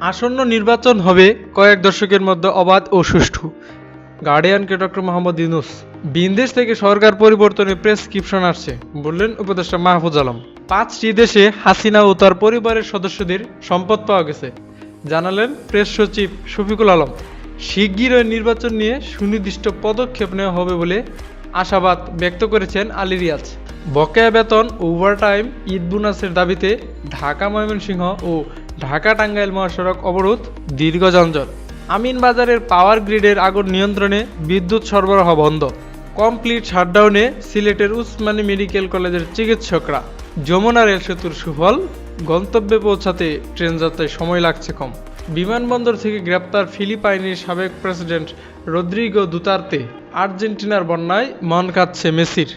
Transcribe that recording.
আসন্ন নির্বাচন হবে কয়েক দশকের মধ্যে অবাধ ও সুষ্ঠু। গার্ডিয়ানকে ডক্টর মোহাম্মদ ইউনুস, বিনদেশ থেকে সরকার পরিবর্তনের প্রেসক্রিপশন আসছে, বললেন উপদেষ্টা মাহফুজ আলম। পাঁচটি দেশে হাসিনা ও তার পরিবারের সদস্যদের সম্পদ পাওয়া গেছে, জানালেন প্রেস সচিব শফিকুল আলম। শিগগিরই নির্বাচন নিয়ে সুনির্দিষ্ট পদক্ষেপ নেওয়া হবে বলে আশাবাদ ব্যক্ত করেছেন আলী রিয়াজ। বকেয়া বেতন ওভারটাইম ঈদ বোনাসের দাবিতে ঢাকা ময়মনসিংহ ও ঢাকা টাঙ্গাইল মহাসড়ক অবরোধ দীর্ঘ যানজট আমিন বাজারের পাওয়ার গ্রিডের আগুন নিয়ন্ত্রণে বিদ্যুৎ সরবরাহ বন্ধ। কমপ্লিট শাটডাউনে সিলেটের উসমানী মেডিকেল কলেজের চিকিৎসকরা। যমুনা রেল সেতুর সুফল, গন্তব্যে পৌঁছাতে ট্রেন যাত্রায় সময় লাগছে কম। বিমানবন্দর থেকে গ্রেপ্তার ফিলিপাইনের সাবেক প্রেসিডেন্ট রদ্রিগো দুতার্তে। আর্জেন্টিনার বন্যায় মন কাঁদছে মেসির।